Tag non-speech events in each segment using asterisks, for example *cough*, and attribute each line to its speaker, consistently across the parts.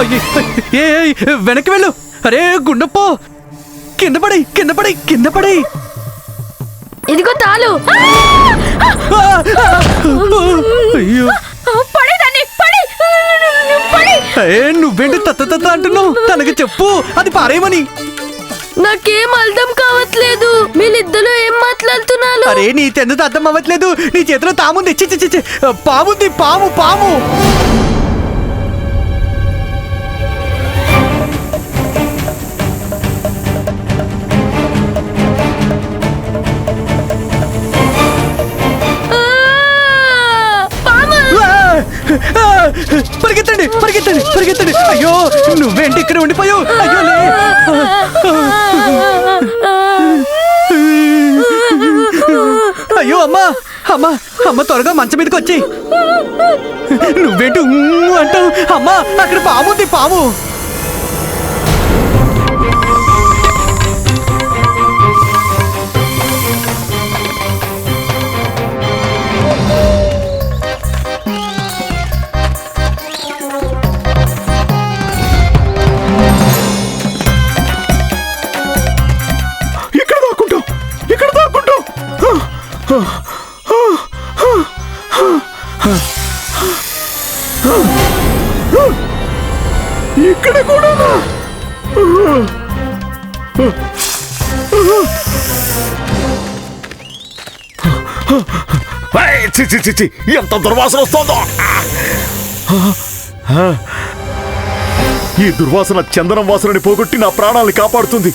Speaker 1: ఏ ఏయ్, వెనక్కి వెళ్ళు అరే గుండప్పో కింద పడి కింద పడి కింద పడి
Speaker 2: ఇదిగో తాలు
Speaker 1: అయ్యో
Speaker 2: పడేదాన్ని పడి
Speaker 1: ఏ నువ్వేంటి తత్త తత్త అంటున్నావు తనకి చెప్పు అది పారేయమని
Speaker 2: నాకేం అర్థం కావట్లేదు వీళ్ళిద్దరూ ఏం మాట్లాడుతున్నారు
Speaker 1: అరే నీ తెందుకు అర్థం అవ్వట్లేదు నీ చేతిలో తాముంది చి, చి. పాముంది పాము పాము పరిగెత్తండి పరిగెత్తండి. అయ్యో నువ్వేంటి ఇక్కడ ఉండిపోయావు? అయ్యో లే. అయ్యో అమ్మా అమ్మా అమ్మ త్వరగా మంచం మీదకి వచ్చి నువ్వేంటి అంటావు? అమ్మా అక్కడ పాము ఉంది పాము.
Speaker 3: చి ఛీ ఛీ ఎంత దుర్వాసన వస్తుందో. ఈ దుర్వాసన చందనం వాసనని పోగొట్టి నా ప్రాణాల్ని కాపాడుతుంది.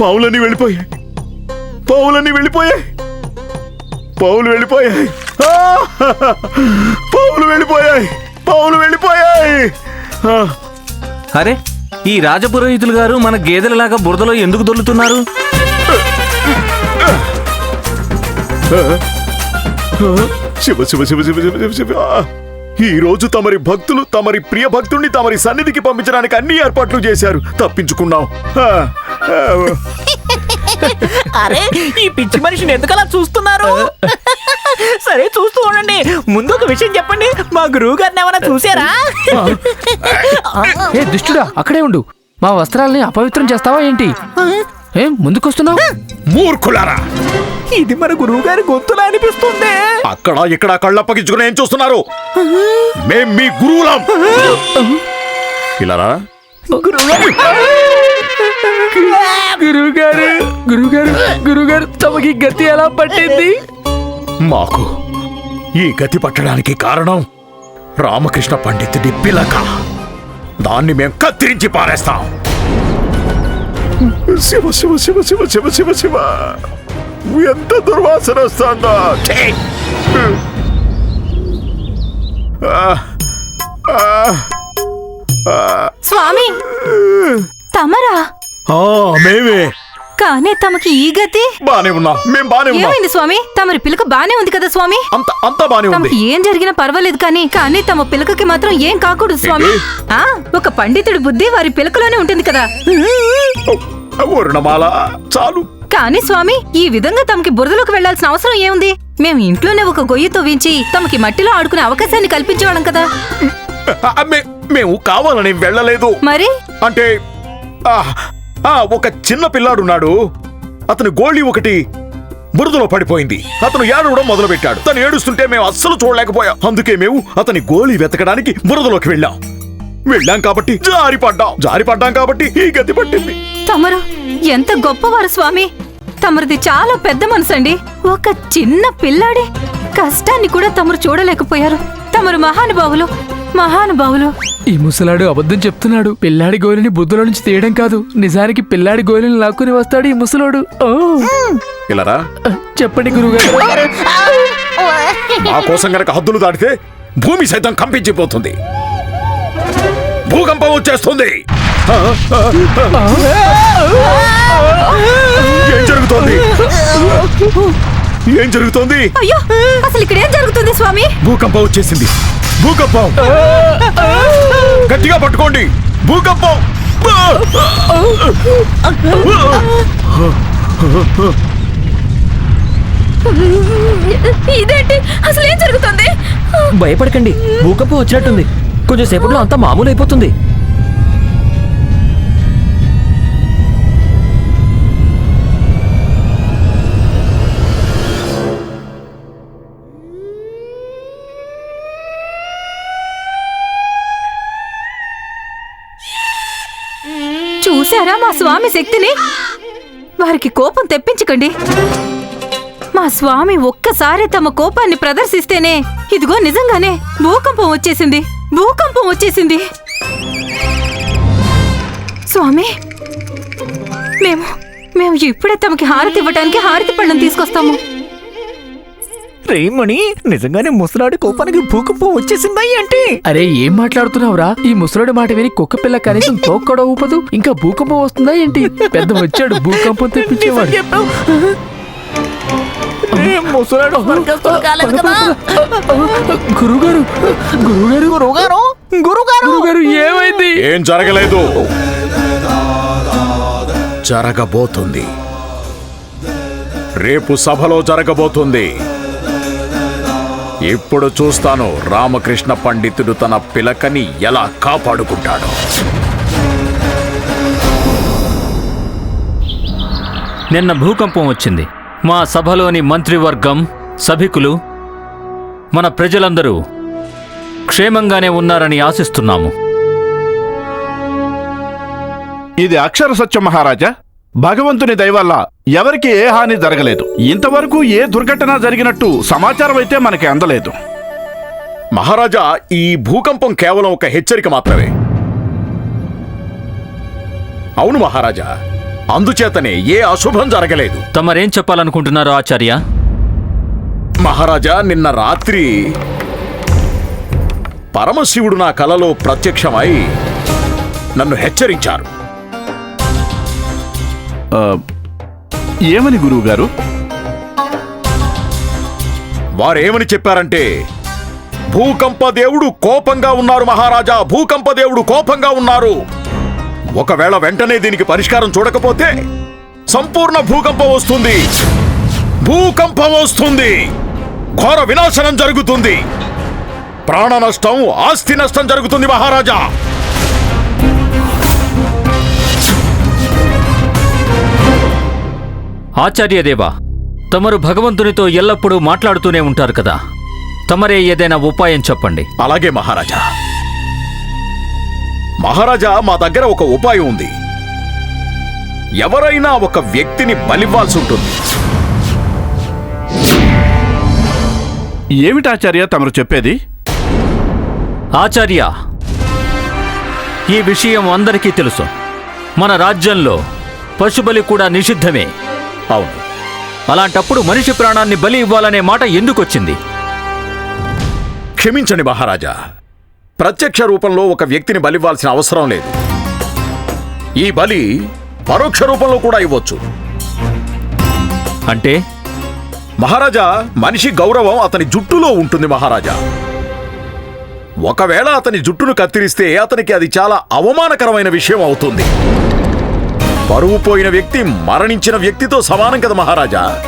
Speaker 3: పావులన్నీ వెళ్ళిపోయాయి. పావులన్నీ వెళ్ళిపోయాయి. పావులు వెళ్ళిపోయాయి! పావులు వెళ్ళిపోయాయి. పావులు వెళ్ళిపోయాయి!
Speaker 4: అరే ఈ రాజపురోహితులు గారు మన గేదెలలాగా బురదలో ఎందుకు దొర్లుతున్నారు
Speaker 3: శివ శివ శివ శివ శివ శివ శివ. ఈ రోజు తమరి భక్తులు తమరి ప్రియ భక్తుణ్ణి తమరి సన్నిధికి పంపించడానికి అన్ని ఏర్పాట్లు చేశారు. తప్పించుకున్నాం. *laughs*
Speaker 5: అరే ఈ పిచ్చి మనిషిని ఎందుకలా చూస్తున్నారు? *laughs* సరే చూస్తూ ఉండండి. ముందు ఒక విషయం చెప్పండి. మా గురువు గారిని ఏమైనా చూసారా?
Speaker 6: ఏ దుష్టుడా అక్కడే ఉండు. మా వస్త్రాల్ని అపవిత్రం చేస్తావా ఏంటి? ఏం ముందుకొస్తున్నావు?
Speaker 3: మూర్ఖులారా!
Speaker 5: ఇది మన గురువు గారి గొంతులా అనిపిస్తుంది.
Speaker 3: అక్కడ ఇక్కడ కళ్ళప్పగించుకుని ఏం చూస్తున్నారు? మేం మీ గురువులం. ఇలారా?
Speaker 6: గురువుగారు గురువుగారు గురువుగారు తమకి గతి ఎలా పట్టింది?
Speaker 3: మాకు ఈ గతి పట్టడానికి కారణం రామకృష్ణ పండితుడి పిలక. దాన్ని మేం కత్తిరించి పారేస్తాం. శివ శివ శివ శివ శివ శివ శివ. ఎంత దుర్వాసన వస్తుందో.
Speaker 2: స్వామి తమరా?
Speaker 3: ఆ, మేమే.
Speaker 2: కానీ తమకి ఈ గతి?
Speaker 3: బానే ఉన్నాం. మేం బానే ఉన్నాం.
Speaker 2: ఏమైంది స్వామి? తమరి పిలక బానే ఉంది కదా స్వామి?
Speaker 3: అంత అంతా బానే ఉంది.
Speaker 2: తమకి ఏం జరిగినా పర్వాలేదు కానీ కానీ తమ పిలకకి మాత్రం ఏం కాకూడదు స్వామి? ఆ ఒక పండితుడి బుద్ధి వారి పిలకలోనే ఉంటుంది కదా.
Speaker 3: వర్ణమాల చాలు.
Speaker 2: కానీ స్వామి ఈ విధంగా తమకి బురదలోకి వెళ్ళాల్సిన అవసరం ఏముంది? మేము ఇంట్లోనే ఒక గొయ్యి తవ్వించి తమకి మట్టిలో ఆడుకునే అవకాశాన్ని కల్పించేవాళ్ళం కదా.
Speaker 3: మేము కావాలని వెళ్ళలేదు.
Speaker 2: మరి?
Speaker 3: అంటే ఆ, ఒక చిన్న పిల్లాడున్నాడు. అతని గోళీ ఒకటి బురదలో పడిపోయింది. అతను ఏడవడం మొదలుపెట్టాడు. తను ఏడుస్తుంటే మేము అస్సలు చూడలేకపోయాం. అందుకే మేము అతని గోళీ వెతకడానికి బురదలోకి వెళ్ళాం. వెళ్ళాం కాబట్టి జారిపడ్డాం జారిపడ్డాం కాబట్టి ఈ గతి పట్టింది.
Speaker 2: తమరు ఎంత గొప్పవారు స్వామి. తమరిది చాలా పెద్ద మనసండి. ఒక చిన్న పిల్లాడి కష్టాన్ని కూడా తమరు చూడలేకపోయారు. తమరు మహానుభావులు మహానుభావులు.
Speaker 6: ఈ ముసలాడు అబద్ధం చెప్తున్నాడు. పిల్లాడి గోలిని బుద్ధుల నుంచి తీయడం కాదు. నిజానికి పిల్లాడి గోలిని లాక్కుని వస్తాడు ఈ ముసలోడు. ఓ
Speaker 3: ఇలారా
Speaker 6: చెప్పండి గురువుగారు
Speaker 3: మా కోసం గనక హద్దులు దాటితే భూమి సైతం కంపించిపోతుంది. భూకంపం వచ్చేస్తుంది. ఏం జరుగుతోంది? ఏం జరుగుతోంది?
Speaker 7: అయ్యో అసలు ఇక్కడ ఏం జరుగుతుంది స్వామి?
Speaker 3: భూకంపం వచ్చేసింది. భూకంపం. గట్టిగా పట్టుకోండి. భూకంపం.
Speaker 7: ఇదేంటి? అసలు ఏం జరుగుతుంది?
Speaker 5: భయపడకండి. భూకంపం వచ్చినట్టుంది. కొంచెం సేపట్లో అంతా మామూలు అయిపోతుంది
Speaker 7: చూసారా మా స్వామి శక్తిని? వారికి కోపం తెప్పించకండి. మా స్వామి ఒక్కసారి తమ కోపాన్ని ప్రదర్శిస్తేనే ఇదిగో నిజంగానే భూకంపం వచ్చేసింది. భూకంపం వచ్చేసింది. స్వామి మేము మేము ఇప్పుడే తమకి హారతి ఇవ్వడానికి హారతి పళ్ళను తీసుకొస్తాము.
Speaker 5: రేమణి నిజంగానే ముసలాడి కోపానికి భూకంపం వచ్చేసిందా ఏంటి?
Speaker 6: అరే ఏం మాట్లాడుతున్నావురా? ఈ ముసలోడి మాట విని కుక్క పిల్ల కనీసం తోక్కడ ఊపదు ఇంకా భూకంపం వస్తుందా ఏంటి? పెద్ద వచ్చాడు భూకంపం తెప్పించేవాడు.
Speaker 5: ముసలాడు
Speaker 6: గురుగారు గురుగారు.
Speaker 5: గురుగారు? గురుగారు?
Speaker 6: గురుగారు ఏమైంది?
Speaker 3: ఏం జరగలేదు. జరగబోతుంది. రేపు సభలో జరగబోతుంది. ఇప్పుడు చూస్తాను రామకృష్ణ పండితుడు తన పిలకని ఎలా కాపాడుకుంటాడో.
Speaker 8: నిన్న భూకంపం వచ్చింది. మా సభలోని మంత్రివర్గం సభికులు మన ప్రజలందరూ క్షేమంగానే ఉన్నారని ఆశిస్తున్నాము.
Speaker 9: ఇది అక్షర సత్యం మహారాజా? భగవంతుని దయ వల్ల ఎవరికి ఏ హాని జరగలేదు. ఇంతవరకు ఏ దుర్ఘటన జరిగినట్టు సమాచారం అయితే మనకి అందలేదు.
Speaker 3: మహారాజా ఈ భూకంపం కేవలం ఒక హెచ్చరిక మాత్రమే. అవును మహారాజా అందుచేతనే ఏ అశుభం జరగలేదు.
Speaker 8: తమరేం చెప్పాలనుకుంటున్నారు ఆచార్య?
Speaker 3: మహారాజా నిన్న రాత్రి పరమశివుడు నా కలలో ప్రత్యక్షమై నన్ను హెచ్చరించారు.
Speaker 9: ఏమని ఏమని గురువుగారు?
Speaker 3: వారేమని చెప్పారంటే భూకంప దేవుడు కోపంగా ఉన్నారు మహారాజా భూకంప దేవుడు కోపంగా ఉన్నారు. ఒకవేళ వెంటనే దీనికి పరిష్కారం చూడకపోతే సంపూర్ణ భూకంపం వస్తుంది. భూకంపం వస్తుంది. ఘోర వినాశనం జరుగుతుంది. ప్రాణ నష్టం ఆస్తి నష్టం జరుగుతుంది మహారాజా.
Speaker 8: ఆచార్యదేవా తమరు భగవంతునితో ఎల్లప్పుడూ మాట్లాడుతూనే ఉంటారు కదా. తమరే ఏదైనా ఉపాయం చెప్పండి.
Speaker 3: అలాగే మహారాజా. మహారాజా మా దగ్గర ఒక ఉపాయం ఉంది. ఎవరైనా ఒక వ్యక్తిని బలివ్వాల్సి ఉంటుంది.
Speaker 9: ఏమిటాచార్య తమరు చెప్పేది?
Speaker 8: ఆచార్య ఈ విషయం అందరికీ తెలుసు. మన రాజ్యంలో పశుబలి కూడా నిషిద్ధమే.
Speaker 3: అవును.
Speaker 8: అలాంటప్పుడు మనిషి ప్రాణాన్ని బలి ఇవ్వాలనే మాట ఎందుకొచ్చింది?
Speaker 3: క్షమించండి మహారాజా. ప్రత్యక్ష రూపంలో ఒక వ్యక్తిని బలివ్వాల్సిన అవసరం లేదు. ఈ బలి పరోక్ష రూపంలో కూడా ఇవ్వచ్చు.
Speaker 8: అంటే?
Speaker 3: మహారాజా మనిషి గౌరవం అతని జుట్టులో ఉంటుంది మహారాజా. ఒకవేళ అతని జుట్టును కత్తిరిస్తే అతనికి అది చాలా అవమానకరమైన విషయం అవుతుంది. పరువు పోయిన వ్యక్తి మరణించిన వ్యక్తితో సమానం కదా మహారాజా?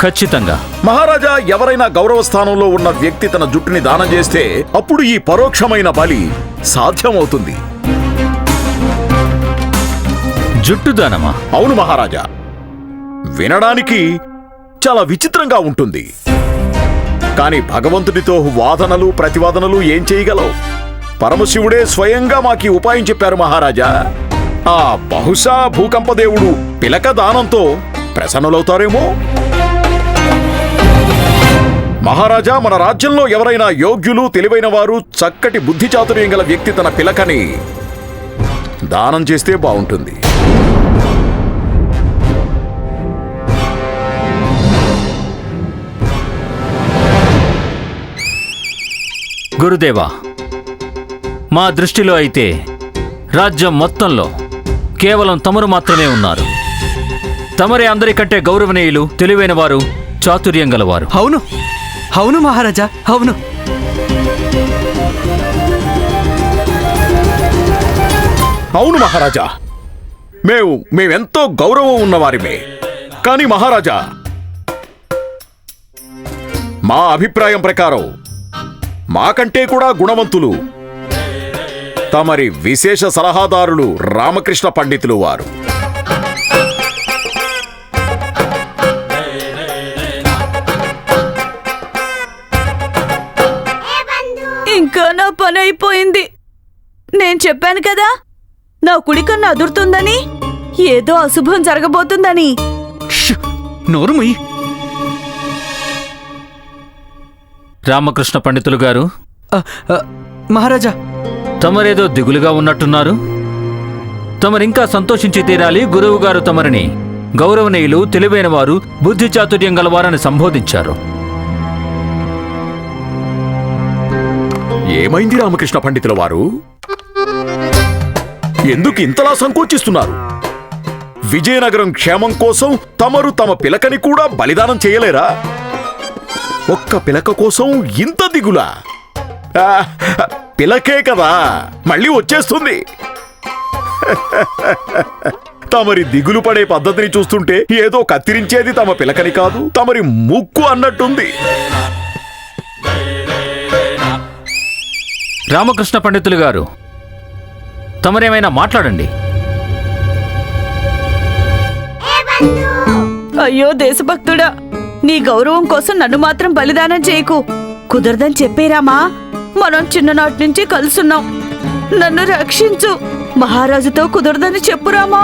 Speaker 8: ఖచ్చితంగా.
Speaker 3: మహారాజా ఎవరైనా గౌరవ స్థానంలో ఉన్న వ్యక్తి తన జుట్టుని దానం చేస్తే అప్పుడు ఈ పరోక్షమైన బలి సాధ్యమవుతుంది.
Speaker 8: జుట్టు దానమా?
Speaker 3: అవును మహారాజా. వినడానికి చాలా విచిత్రంగా ఉంటుంది. కానీ భగవంతుడితో వాదనలు ప్రతివాదనలు ఏం చేయగలవు? పరమశివుడే స్వయంగా మాకి ఉపాయం చెప్పారు మహారాజా. ఆ బహుశా భూకంపదేవుడు పిలక దానంతో ప్రసన్నులవుతారేమో? మహారాజా మన రాజ్యంలో ఎవరైనా యోగ్యులు తెలివైన వారు చక్కటి బుద్ధి చాతుర్యం గల వ్యక్తి తన పిలకని దానం చేస్తే బాగుంటుంది.
Speaker 8: గురుదేవా మా దృష్టిలో అయితే రాజ్యం మొత్తంలో కేవలం తమరు మాత్రమే ఉన్నారు. తమరే అందరికంటే గౌరవనీయులు తెలివైన వారు చాతుర్యం గలవారు.
Speaker 1: అవును. అవును మహారాజా అవును.
Speaker 3: అవును మహారాజా. మేము మేమెంతో గౌరవం ఉన్నవారిమే. కానీ మహారాజా మా అభిప్రాయం ప్రకారం మాకంటే కూడా గుణవంతులు తమరి విశేష సలహాదారులు రామకృష్ణ పండితులు వారు.
Speaker 10: ఇంకా నా పని అయిపోయింది. నేను చెప్పాను కదా నా కుడికన్ను అదురుతుందని ఏదో అశుభం జరగబోతుందని.
Speaker 8: రామకృష్ణ పండితులు గారు.
Speaker 1: మహారాజా
Speaker 8: తమరేదో దిగులుగా ఉన్నట్టున్నారు? తమరింకా సంతోషించి తీరాలి గురువుగారు తమరిని. గౌరవనీయులు తెలివైనవారు బుద్ధి చాతుర్యం గలవారని సంబోధించారు.
Speaker 3: ఏమైంది రామకృష్ణ పండితుల వారు? ఎందుకు ఇంతలా సంకోచిస్తున్నారు? విజయనగరం క్షేమం కోసం తమరు తమ పిలకని కూడా బలిదానం చేయలేరా? ఒక్క పిలక కోసం ఇంత దిగులా? పిలకే కదా. మళ్ళీ వచ్చేస్తుంది. తమరి దిగులు పడే పద్ధతిని చూస్తుంటే ఏదో కత్తిరించేది తమ పిలకని కాదు తమరి ముక్కు అన్నట్టుంది.
Speaker 8: రామకృష్ణ పండితులు గారు తమరేమైనా మాట్లాడండి.
Speaker 10: అయ్యో దేశభక్తుడా నీ గౌరవం కోసం నన్ను మాత్రం బలిదానం చేయకు. కుదరదని చెప్పేరామా మనం చిన్ననాటి నుంచి కలుసున్నాం. నన్ను రక్షించు. మహారాజుతో కుదరదని చెప్పురామా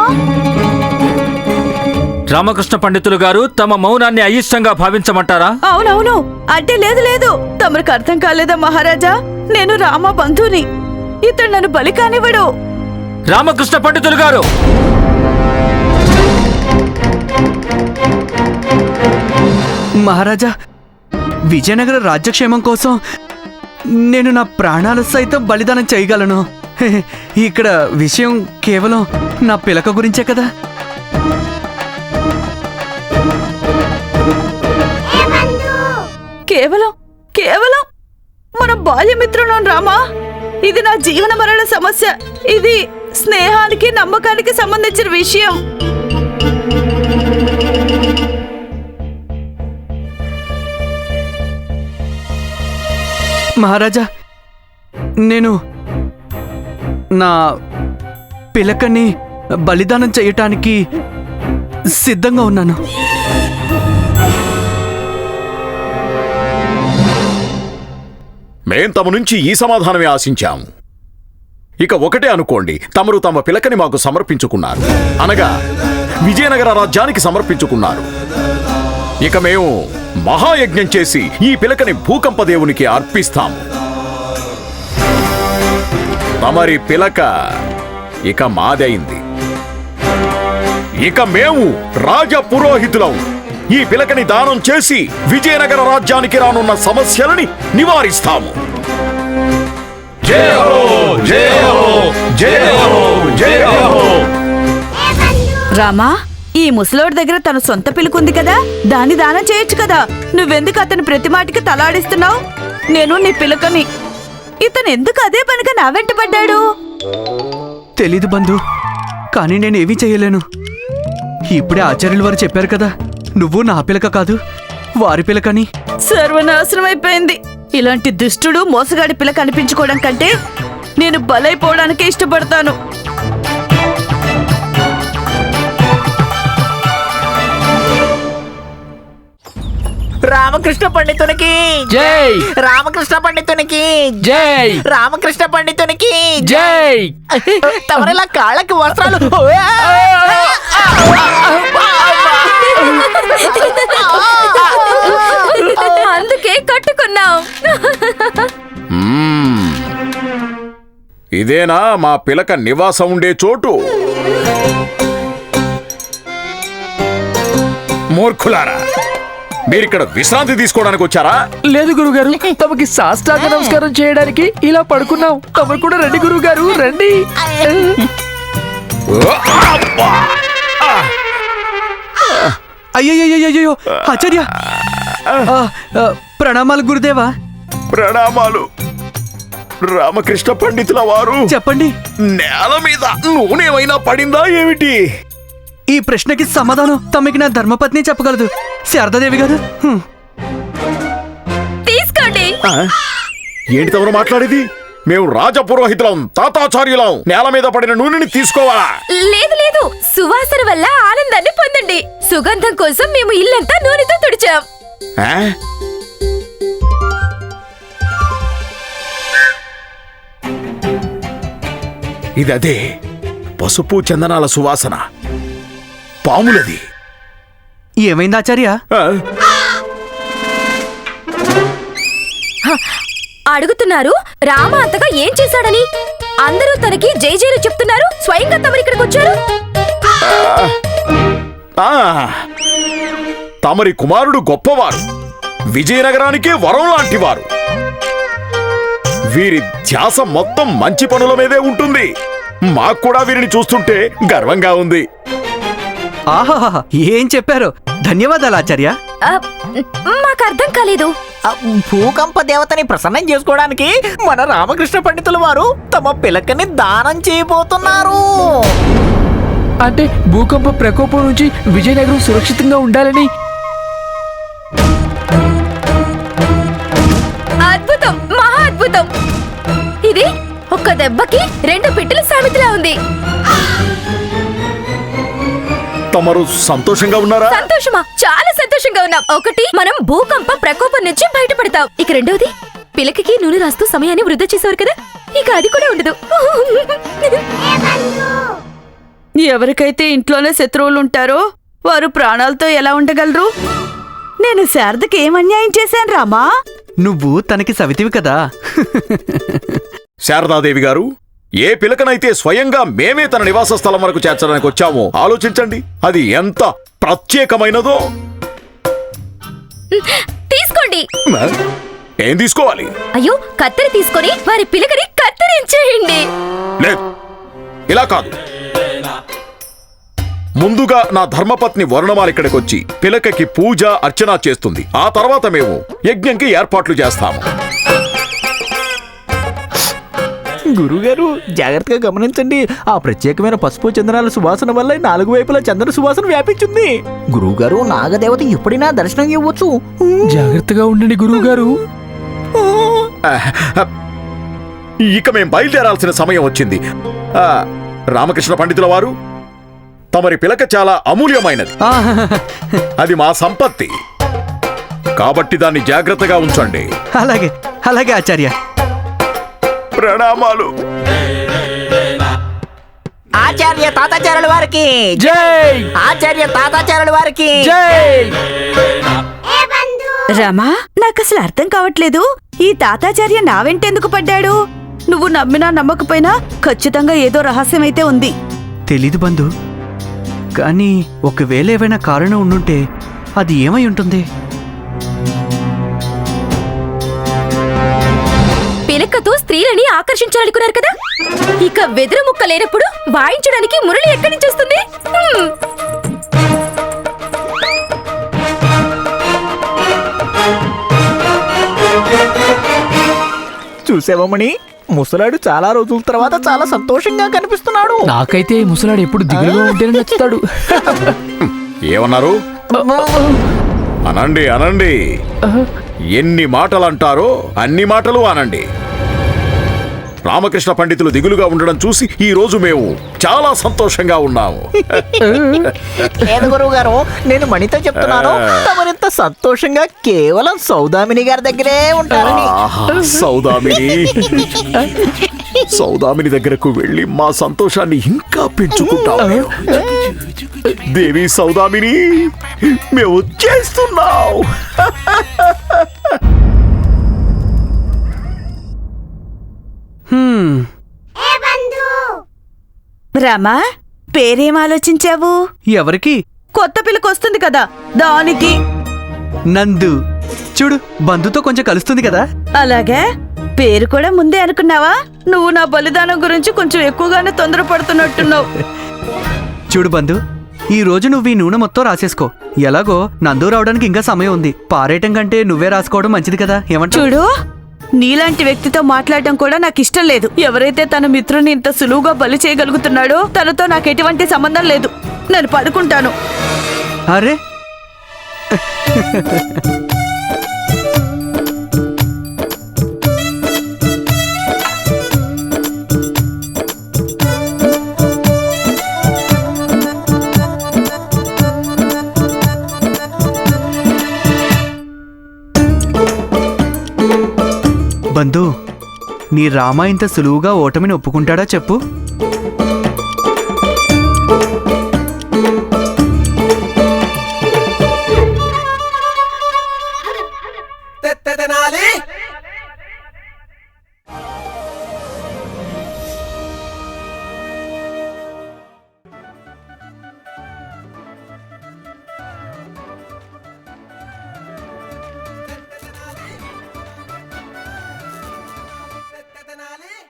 Speaker 8: రామకృష్ణ పండితులు గారు తమ మౌనాన్ని అయిష్టంగా భావించమంటారా?
Speaker 10: అవునవును. అంటే లేదు లేదు. తమరికి అర్థం కాలేదా మహారాజా? నేను రామ బంధుని ఇతడు నన్ను బలి కానివ్వడు.
Speaker 8: రామకృష్ణ పండితులు గారు!
Speaker 1: మహారాజా విజయనగర రాజ్యక్షేమం కోసం నేను నా ప్రాణాలు సైతం బలిదానం చేయగలను. *laughs* ఇక్కడ విషయం కేవలం నా పిలక గురించే కదా?
Speaker 10: కేవలం కేవలం మన బాల్యమిత్రులం రామా? ఇది నా జీవన మరణ సమస్య. ఇది స్నేహానికి నమ్మకానికి సంబంధించిన విషయం.
Speaker 1: మహారాజా నేను నా పిలకని బలిదానం చేయటానికి సిద్ధంగా ఉన్నాను.
Speaker 3: మేం తమ నుంచి ఈ సమాధానమే ఆశించాము ఇక ఒకటే అనుకోండి తమరు తమ పిలకని మాకు సమర్పించుకున్నారు. అనగా విజయనగర రాజ్యానికి సమర్పించుకున్నారు. ఇక మేము మహాయజ్ఞం చేసి ఈ పిలకని భూకంప దేవునికి అర్పిస్తాము. తమరి పిలక ఇక మాదైంది. ఇక మేము రాజ పురోహితులం. ఈ పిలకని దానం చేసి విజయనగర రాజ్యానికి రానున్న సమస్యలని నివారిస్తాము.
Speaker 10: రామా ఈ ముసలోడి దగ్గర తన సొంత పిలుకుంది కదా? దాన్ని దానం చేయొచ్చు కదా? నువ్వెందుకు అతని ప్రతి మాటికి తలాడిస్తున్నావు? నేను నీ పిలకని. ఇతను ఎందుకు అదే పనిగా నా వెంట పడ్డాడు?
Speaker 1: తెలీదు బంధు. కానీ నేను ఏమీ చేయలేను. ఇప్పుడే ఆచార్యులు వారు చెప్పారు కదా నువ్వు నా పిలక కాదు వారి పిలకని.
Speaker 10: సర్వనాశనం అయిపోయింది. ఇలాంటి దుష్టుడు మోసగాడి పిల్ల కనిపించుకోవడం కంటే నేను బలైపోవడానికే ఇష్టపడతాను.
Speaker 5: రామకృష్ణ పండితునికి
Speaker 6: జై
Speaker 5: రామకృష్ణ పండితునికి
Speaker 6: జై
Speaker 5: రామకృష్ణ పండితునికి
Speaker 6: జై
Speaker 5: తమరిలా కాళ్ళకి వస్త్రాలు
Speaker 7: అందుకే కట్టుకున్నాం.
Speaker 3: ఇదేనా మా పిలక నివాసం ఉండే చోటు మూర్ఖులారా మీరిక్కడ విశ్రాంతి తీసుకోవడానికి వచ్చారా?
Speaker 6: లేదు గురుగారు తమకి సాష్టాంగ నమస్కారం చేయడానికి ఇలా పడుకున్నాం. తమరు కూడా రండి గురుగారు రండి!
Speaker 1: అయ్యయ్యో ఆచార్య. ప్రణామాలు గురుదేవా.
Speaker 3: ప్రణామాలు. రామకృష్ణ పండితుల వారు.
Speaker 1: చెప్పండి.
Speaker 3: నేల మీద నూనెమైనా పడిందా ఏమిటి?
Speaker 1: ఈ ప్రశ్నకి సమాధానం తమకి నా ధర్మపత్ని చెప్పగలదు. శారదాదేవి గారు.
Speaker 7: తీసుకోండి?
Speaker 3: ఏంటి తమరు మాట్లాడేది? మేము రాజపురోహితులం తాతాచార్యులం. నేల మీద పడిన నూనెని తీసుకోవాలా?
Speaker 7: లేదు లేదు. సువాసన వల్ల ఆనందాన్ని పొందండి. సుగంధం కోసం మేము ఇల్లంతా నూనెతో తుడిచాం.
Speaker 3: ఆ? ఇది అదే పసుపు చందనాల సువాసన. పాములది.
Speaker 1: ఏమైంది ఆచార్య?
Speaker 7: అడుగుతున్నారు రామ అంతగా ఏం చేశాడని? అందరూ తనకి జైజేలు చెప్తున్నారు స్వయంగా తమరు ఇక్కడికి వచ్చారు.
Speaker 3: ఆ, తమరి కుమారుడు గొప్పవారు విజయనగరానికే వరం లాంటివారు. వీరి ధ్యాస మొత్తం మంచి పనుల మీదే ఉంటుంది. మాకు కూడా వీరిని చూస్తుంటే గర్వంగా ఉంది.
Speaker 1: ఆహాహా ఏం చెప్పారు? ధన్యవాదాలు ఆచార్య.
Speaker 7: మాకు అర్థం కాలేదు.
Speaker 5: భూకంప దేవతని ప్రసన్నం చేసుకోవడానికి మన రామకృష్ణ పండితుల వారు తమ పిలకని దానం చేయబోతున్నారు.
Speaker 6: అంటే భూకంప ప్రకోపం నుంచి విజయనగరం సురక్షితంగా ఉండాలని?
Speaker 7: అద్భుతం మహా అద్భుతం. ఇది ఒక్క దెబ్బకి రెండు పిట్టల సామెతలా ఉంది.
Speaker 3: తమరు సంతోషంగా ఉన్నారా?
Speaker 7: సంతోషమా? చాలా సంతోషంగా ఉన్నాం. ఒకటి మనం భూకంప ప్రకోపం నుంచి బయటపడతాం. ఇక రెండవది పిలకకి నూనె రాస్తూ సమయాన్ని వృధా చేసేవారు కదా? ఇక అది కూడా ఉండదు.
Speaker 10: ఎవరికైతే ఇంట్లోనే శత్రువులు ఉంటారో వారు ప్రాణాలతో ఎలా ఉండగలరు? నేను శారదకి ఏం అన్యాయం చేశాను రామా?
Speaker 1: నువ్వు తనకి సవితివి కదా.
Speaker 3: శారదాదేవి గారు ఏ పిలకనైతే స్వయంగా మేమే తన నివాస స్థలం వరకు చేర్చడానికి వచ్చామో ఆలోచించండి. అది ఎంత ప్రత్యేకమైనదో.
Speaker 7: తీసుకోండి?
Speaker 3: ఏం తీసుకోవాలి?
Speaker 7: అయ్యో కత్తెర తీసుకొని వారి పిలకని కత్తిరించేయండి.
Speaker 3: లేదు. ఇలా కాదు. ముందుగా నా ధర్మపత్ని వర్ణమాల ఇక్కడికి వచ్చి పిలకకి పూజ అర్చన చేస్తుంది. ఆ తర్వాత మేము యజ్ఞంకి ఏర్పాట్లు చేస్తాము.
Speaker 5: గురుగారు జాగ్రత్తగా గమనించండి. ఆ ప్రత్యేకమైన పసుపు చందనాల సువాసన వల్ల నాలుగు వైపులా చందన సువాసన వ్యాపించింది. గురువుగారు నాగదేవత ఎప్పుడైనా దర్శనం ఇవ్వచ్చు?
Speaker 6: జాగ్రత్తగా ఉండండి గురువు గారు
Speaker 3: ఇక మేం బయలుదేరాల్సిన సమయం వచ్చింది. ఆ, రామకృష్ణ పండితుల వారు తమరి పిలక చాలా అమూల్యమైనది. అది మా సంపత్తి. కాబట్టి దాన్ని జాగ్రత్తగా ఉంచండి.
Speaker 1: అలాగే అలాగే ఆచార్య.
Speaker 3: ప్రణామాలు.
Speaker 5: ఆచార్య తాతాచార్యుల వారికి.
Speaker 6: జై.
Speaker 5: ఆచార్య తాతాచార్యుల వారికి.
Speaker 6: జై.
Speaker 10: రామా నాకు అసలు అర్థం కావట్లేదు. ఈ తాతాచార్య నా వెంటెందుకు పడ్డాడు? నువ్వు నమ్మినా నమ్మకపోయినా ఖచ్చితంగా ఏదో రహస్యం అయితే ఉంది.
Speaker 1: తెలీదు బంధు. కానీ ఒకవేళ ఏవైనా కారణం ఉండుంటే అది ఏమై ఉంటుంది?
Speaker 7: పిలకతో స్త్రీలని ఆకర్షించాలనుకున్నారు కదా? ఇక వెదురు ముక్క లేనప్పుడు వాయించడానికి మురళి ఎక్కడి నుంచి వస్తుంది.
Speaker 5: చూసావమణి ముసలాడు చాలా రోజుల తర్వాత చాలా సంతోషంగా కనిపిస్తున్నాడు.
Speaker 6: నాకైతే ఈ ముసలాడు ఎప్పుడు దిగులుగా ఉంటేనే నచ్చుతాడు.
Speaker 3: ఏమన్నారు? అనండి అనండి. ఎన్ని మాటలు అంటారో అన్ని మాటలు అనండి. రామకృష్ణ పండితులు దిగులుగా ఉండడం చూసి ఈ రోజు మేము చాలా సంతోషంగా ఉన్నాము.
Speaker 5: లేదు గురువు గారు నేను మణితో చెప్తున్నాను. తమరింత సంతోషంగా కేవలం సౌదామిని గారి దగ్గరే ఉంటారని.
Speaker 3: సౌదామిని. సౌదామిని దగ్గరకు వెళ్ళి మా సంతోషాన్ని ఇంకా పెంచుకుంటాం దేవి సౌదామిని మేము చేస్తున్నాం.
Speaker 10: రామా పేరేం ఆలోచించావు?
Speaker 1: ఎవరికి?
Speaker 10: కొత్త పిల్లకి వస్తుంది కదా దానికి.
Speaker 1: నందు చూడు బంధుతో కొంచెం కలుస్తుంది కదా.
Speaker 10: అలాగే పేరు కూడా ముందే అనుకున్నావా? నువ్వు నా బలిదానం గురించి కొంచెం ఎక్కువగానే తొందరపడుతున్నట్టున్నావు. *laughs*
Speaker 1: చూడు బంధు ఈ రోజు నువ్వు ఈ నూనె మొత్తం రాసేసుకో. ఎలాగో నందు రావడానికి ఇంకా సమయం ఉంది. పారేయటం కంటే నువ్వే రాసుకోవడం మంచిది కదా ఏమంటావు?
Speaker 10: చూడు నీలాంటి వ్యక్తితో మాట్లాడటం కూడా నాకు ఇష్టం లేదు. ఎవరైతే తన మిత్రుని ఇంత సులువుగా బలి చేయగలుగుతున్నాడో తనతో నాకు ఎటువంటి సంబంధం లేదు. నేను పడుకుంటాను.
Speaker 1: అరే! బంధు నీ రామ ఇంత సులువుగా ఓటమిని ఒప్పుకుంటాడా చెప్పు?